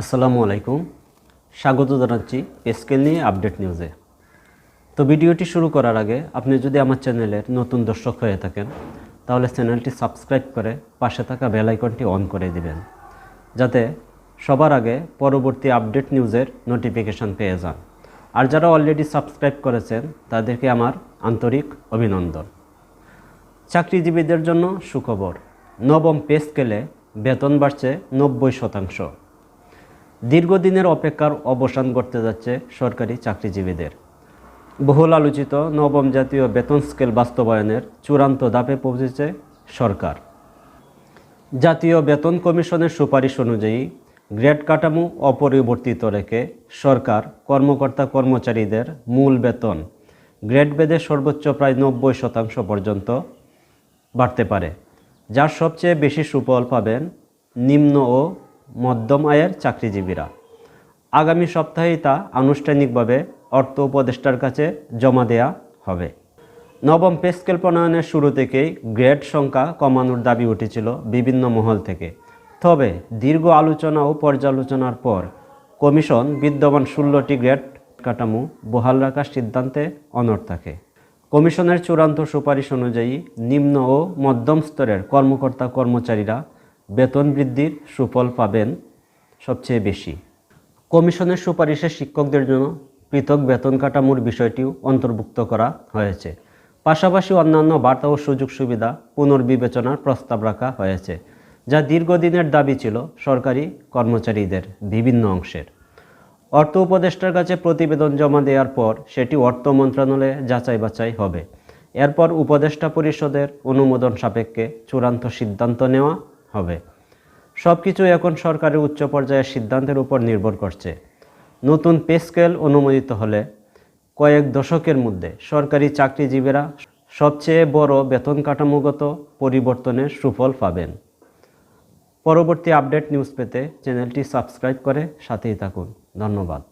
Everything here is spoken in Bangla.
আসসালামু আলাইকুম। স্বাগত জানাচ্ছি পেস্কেল নিয়ে আপডেট নিউজে। তো ভিডিওটি শুরু করার আগে আপনি যদি আমার চ্যানেলের নতুন দর্শক হয়ে থাকেন, তাহলে চ্যানেলটি সাবস্ক্রাইব করে পাশে থাকা বেল আইকনটি অন করে দিবেন, যাতে সবার আগে পরবর্তী আপডেট নিউজের নোটিফিকেশান পেয়ে যান। আর যারা অলরেডি সাবস্ক্রাইব করেছেন, তাদেরকে আমার আন্তরিক অভিনন্দন। চাকরিজীবীদের জন্য সুখবর, নবম পে স্কেলে বেতন বাড়ছে নব্বই শতাংশ। দীর্ঘদিনের অপেক্ষার অবসান ঘটতে যাচ্ছে সরকারি চাকরিজীবীদের। বহুল আলোচিত নবম জাতীয় বেতন স্কেল বাস্তবায়নের চূড়ান্ত ধাপে পৌঁছেছে সরকার। জাতীয় বেতন কমিশনের সুপারিশ অনুযায়ী গ্রেড কাঠামো অপরিবর্তিত রেখে সরকার কর্মকর্তা কর্মচারীদের মূল বেতন গ্রেড বেদে সর্বোচ্চ প্রায় নব্বই শতাংশ পর্যন্ত বাড়তে পারে, যার সবচেয়ে বেশি সুফল পাবেন নিম্ন ও মধ্যম আয়ের চাকরিজীবীরা। আগামী সপ্তাহেই তা আনুষ্ঠানিকভাবে অর্থ উপদেষ্টার কাছে জমা দেয়া হবে। নবম পে স্কেল প্রণয়নের শুরু থেকেই গ্রেড সংখ্যা কমানোর দাবি উঠেছিল বিভিন্ন মহল থেকে। তবে দীর্ঘ আলোচনা ও পর্যালোচনার পর কমিশন বিদ্যমান ষোলোটি গ্রেড কাঠামো বহাল রাখার সিদ্ধান্তে অনড় থাকে। কমিশনের চূড়ান্ত সুপারিশ অনুযায়ী নিম্ন ও মধ্যম স্তরের কর্মকর্তা কর্মচারীরা বেতন বৃদ্ধির সুফল পাবেন সবচেয়ে বেশি। কমিশনের সুপারিশে শিক্ষকদের জন্য পৃথক বেতন কাঠামোর বিষয়টিও অন্তর্ভুক্ত করা হয়েছে। পাশাপাশি অন্যান্য বার্তা ও সুযোগ সুবিধা পুনর্বিবেচনার প্রস্তাব রাখা হয়েছে, যা দীর্ঘদিনের দাবি ছিল সরকারি কর্মচারীদের বিভিন্ন অংশের। অর্থ উপদেষ্টার কাছে প্রতিবেদন জমা দেওয়ার পর সেটি অর্থ মন্ত্রণালয়ে যাচাই বাছাই হবে। এরপর উপদেষ্টা পরিষদের অনুমোদন সাপেক্ষে চূড়ান্ত সিদ্ধান্ত নেওয়া হবে। সব কিছু এখন সরকারের উচ্চ পর্যায়ের সিদ্ধান্তের উপর নির্ভর করছে। নতুন পে স্কেল অনুমোদিত হলে কয়েক দশকের মধ্যে সরকারি চাকরিজীবীরা সবচেয়ে বড় বেতন কাঠামোগত পরিবর্তনের সুফল পাবেন। পরবর্তী আপডেট নিউজ পেতে চ্যানেলটি সাবস্ক্রাইব করে সাথেই থাকুন। ধন্যবাদ।